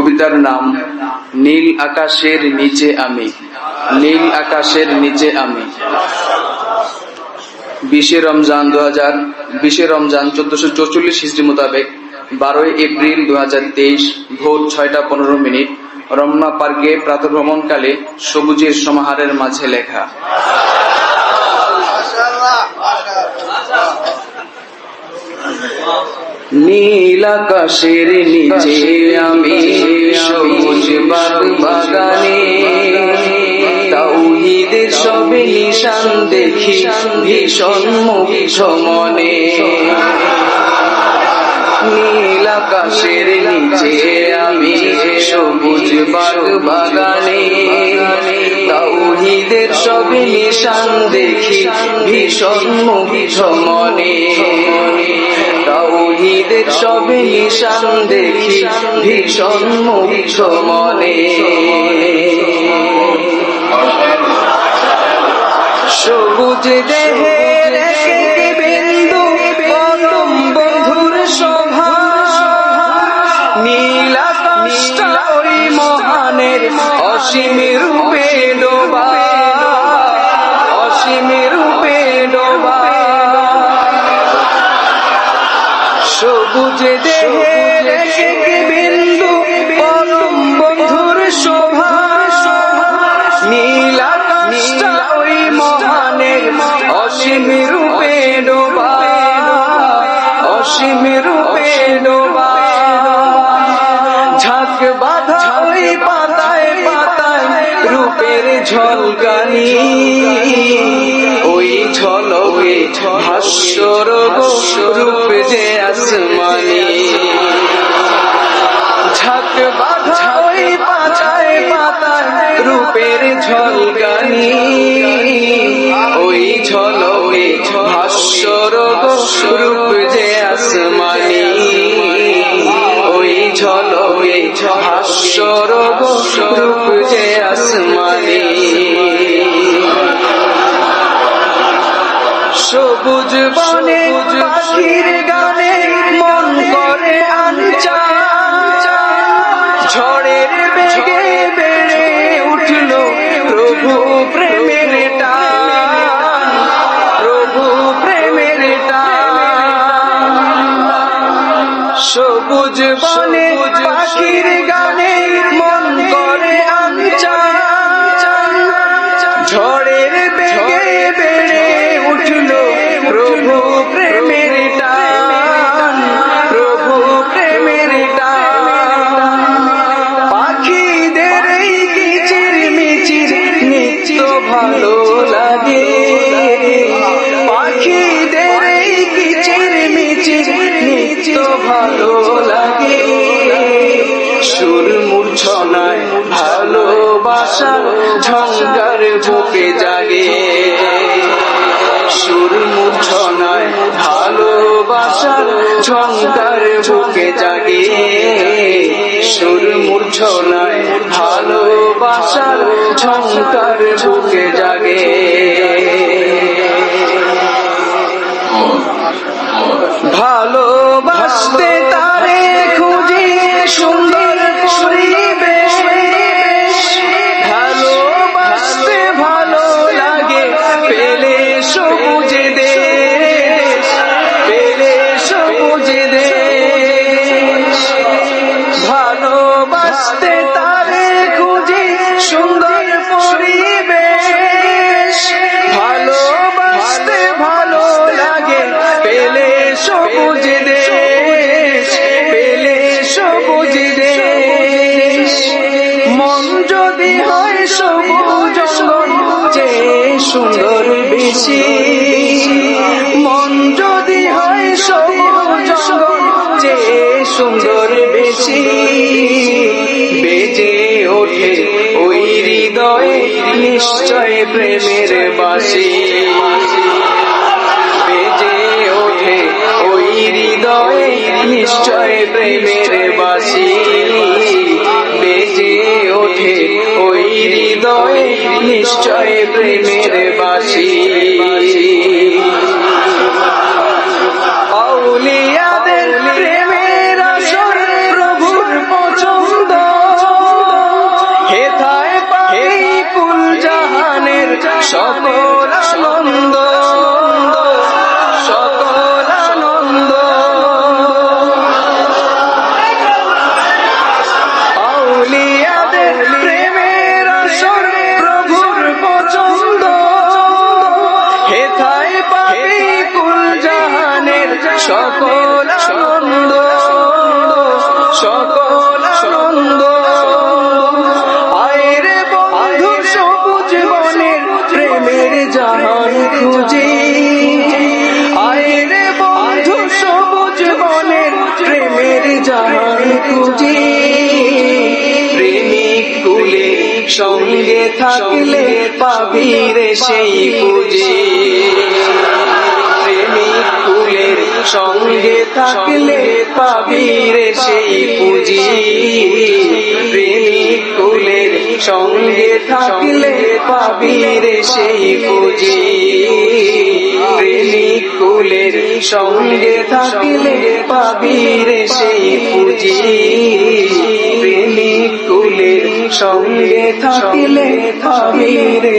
কবিতার নাম, নীল আকাশের নিচে আমি, নীল আকাশের নিচে আমি। বিশে রমজান দু হাজার বিশে রমজান চোদ্দশো চৌচল্লিশ হিজড়ি মোতাবেক বারোই এপ্রিল দু হাজার তেইশ ভোর ছয়টা পনেরো মিনিট রমনা পার্কে প্রাতভ্রমণকালে সবুজের সমাহারের মাঝে লেখা। নীল আকাশের নিচে আমি সবুজ বাগ বাগানে। তাওহিদের সবে নিশান দেখি ভীষণ মুগ্ধ মনে। নীল আকাশের নিচে আমি সবুজ বাগ বাগানে। তাওহিদের সবে নিশান দেখি ভীষণ মুগ্ধ মনে। তাওহিদের সবে নিশান দেখি, ভীষণ মুগ্ধ মনে। সবুজ এক বিন্দু পরম বন্ধুর শোভা নীল আকাশটা ওই মহানের অসীম সবুজ দেহের এক বিন্দু পরম বন্ধুর শোভা। নীল ওই মহানের অসীম রূপে ডোবা। অসীম রূপে ডোবা। ঝাঁক বাঁধা ওই পাতায় পাতায় রূপের ঝলকানি। ভাস্বর রূপ যে আসমানি। ঝাঁক বাঁধা ওই পাতায় পাতায় রূপের ঝলকানি। ওই ঝলকে ভাস্বর রূপ যে আসমানি। ওই ঝলকে ভাস্বর রূপ যে বনে পাখির গানে মন করে আনচা ঝড়ের বেগে বেড়ে উঠল প্রভু প্রেমের টান। প্রভু প্রেমের সবুজ বনে পাখির গানে মন করে আনচা ঝড়ের ভালো লাগে। পাখিদের এই কিচির মিচির নিত্য ভালো লাগে। সুর মূর্ছনায় ভালোবাসার ঝঙ্কার বুকে জাগে। সুর মূর্ছনায় ভালোবাসার ঝঙ্কার বুকে জাগে। সুর মূর্ছনায় ভালোবাসার ঝঙ্কার বুকে জাগে। ভালোবাসতে তারে খুঁজি সুন্দর পরিবেশ। ভালোবাসতে ভালো লাগে, পেলে সবুজ বেশি মন যদি হয় সবুজ যে সুন্দর বেশি। বেজে ওঠে ওই হৃদয়ে নিশ্চয় প্রেমের বাসি। বেজে ওঠে ওই হৃদয়ে নিশ্চয় প্রেমের বাসি। বেজে ওঠে ওই হৃদয়ে নিশ্চয় প্রেমের বাসি। সকল আনন্দ সকল আনন্দ। আউলিয়াদের প্রেমের আসরে প্রভুর পছন্দ হেথায় পাবে কুল জাহানের সকল পাবি রে সেই পুঁজি। প্রেমিক কুলের সঙ্গে থাকলে পাবি সেই পুঁজি। প্রেমিক কুলের সঙ্গে থাকলে পাবি সেই পুঁজি। প্রেমিক কুলের সঙ্গে থাকলে পাবি সেই পুঁজি। প্রেমিক কুলের সঙ্গে থাকলে থাকিলে